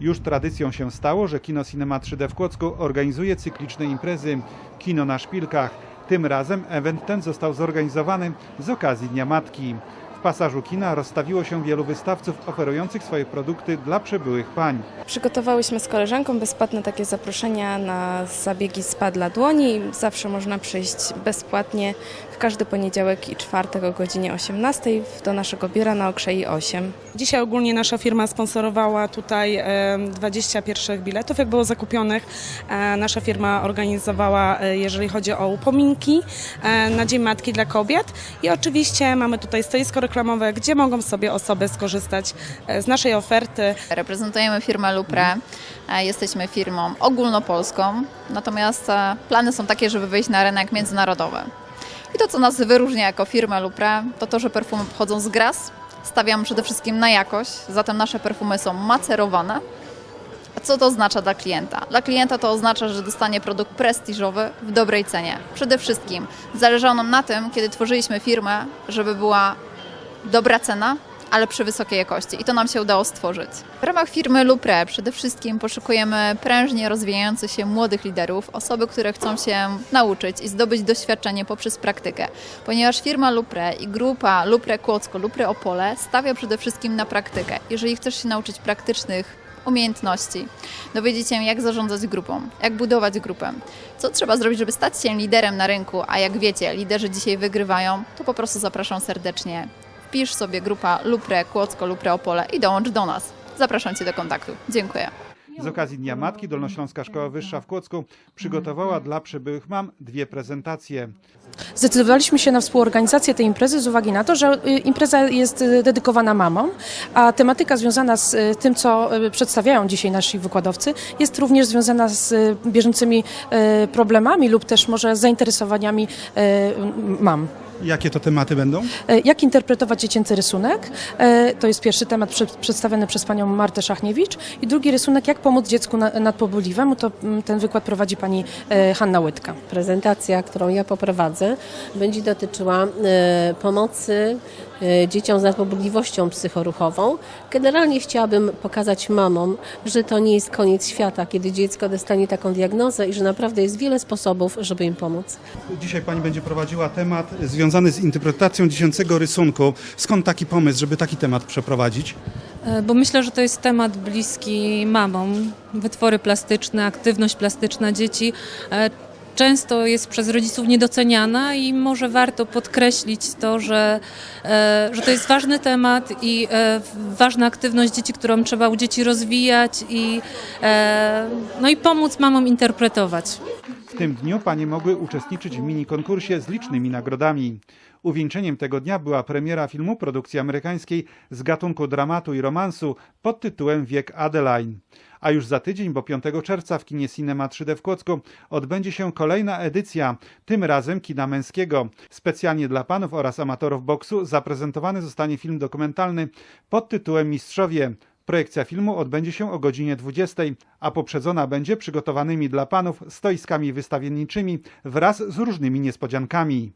Już tradycją się stało, że Kino Cinema 3D w Kłodzku organizuje cykliczne imprezy Kino na Szpilkach. Tym razem event ten został zorganizowany z okazji Dnia Matki. W pasażu kina rozstawiło się wielu wystawców oferujących swoje produkty dla przybyłych pań. Przygotowałyśmy z koleżanką bezpłatne takie zaproszenia na zabiegi spa dla dłoni. Zawsze można przyjść bezpłatnie w każdy poniedziałek i czwartek o godzinie 18 do naszego biura na Okrzei 8. Dzisiaj ogólnie nasza firma sponsorowała tutaj e, 20 pierwszych biletów, jak było zakupionych. E, Nasza firma organizowała, e, jeżeli chodzi o upominki e, na Dzień Matki dla kobiet. I oczywiście mamy tutaj stoisko reklamowe, gdzie mogą sobie osoby skorzystać e, z naszej oferty. Reprezentujemy firmę Lupre. Jesteśmy firmą ogólnopolską, natomiast e, plany są takie, żeby wyjść na rynek międzynarodowy. I to, co nas wyróżnia jako firmę Lupre, to to, że perfumy pochodzą z Gras. Stawiamy przede wszystkim na jakość, zatem nasze perfumy są macerowane. A co to oznacza dla klienta? Dla klienta to oznacza, że dostanie produkt prestiżowy w dobrej cenie. Przede wszystkim zależało nam na tym, kiedy tworzyliśmy firmę, żeby była dobra cena, ale przy wysokiej jakości. I to nam się udało stworzyć. W ramach firmy Lupre przede wszystkim poszukujemy prężnie rozwijających się młodych liderów, osoby, które chcą się nauczyć i zdobyć doświadczenie poprzez praktykę. Ponieważ firma Lupre i grupa Lupre Kłodzko, Lupre Opole stawia przede wszystkim na praktykę. Jeżeli chcesz się nauczyć praktycznych umiejętności, dowiedzieć się jak zarządzać grupą, jak budować grupę, co trzeba zrobić, żeby stać się liderem na rynku, a jak wiecie, liderzy dzisiaj wygrywają, to po prostu zapraszam serdecznie. Wpisz sobie grupa Lupre Kłodzko, Lupre Opole i dołącz do nas. Zapraszam Cię do kontaktu. Dziękuję. Z okazji Dnia Matki Dolnośląska Szkoła Wyższa w Kłodzku przygotowała dla przybyłych mam dwie prezentacje. Zdecydowaliśmy się na współorganizację tej imprezy z uwagi na to, że y, impreza jest y, dedykowana mamom, a tematyka związana z y, tym, co przedstawiają dzisiaj nasi wykładowcy, jest również związana z bieżącymi problemami lub też może zainteresowaniami mam. Jakie to tematy będą? E, Jak interpretować dziecięcy rysunek? E, To jest pierwszy temat prze- przedstawiony przez panią Martę Szachniewicz. I drugi rysunek, jak pomóc dziecku na- nadpobudliwemu, to mm, ten wykład prowadzi pani e, Hanna Łydka. Prezentacja, którą ja poprowadzę, będzie dotyczyła pomocy dzieciom z nadpobudliwością psychoruchową. Generalnie chciałabym pokazać mamom, że to nie jest koniec świata, kiedy dziecko dostanie taką diagnozę i że naprawdę jest wiele sposobów, żeby im pomóc. Dzisiaj pani będzie prowadziła temat związany z interpretacją dziecięcego rysunku. Skąd taki pomysł, żeby taki temat przeprowadzić? E, Bo myślę, że to jest temat bliski mamom. Wytwory plastyczne, aktywność plastyczna dzieci e, często jest przez rodziców niedoceniana i może warto podkreślić to, że, e, że to jest ważny temat i ważna aktywność dzieci, którą trzeba u dzieci rozwijać i, no i pomóc mamom interpretować. Tym dniu panie mogły uczestniczyć w mini konkursie z licznymi nagrodami. Uwieńczeniem tego dnia była premiera filmu produkcji amerykańskiej z gatunku dramatu i romansu pod tytułem Wiek Adeline. A już za tydzień, bo 5 czerwca w kinie Cinema 3D w Kłodzku odbędzie się kolejna edycja, tym razem kina męskiego. Specjalnie dla panów oraz amatorów boksu zaprezentowany zostanie film dokumentalny pod tytułem Mistrzowie. Projekcja filmu odbędzie się o godzinie 20, a poprzedzona będzie przygotowanymi dla panów stoiskami wystawienniczymi wraz z różnymi niespodziankami.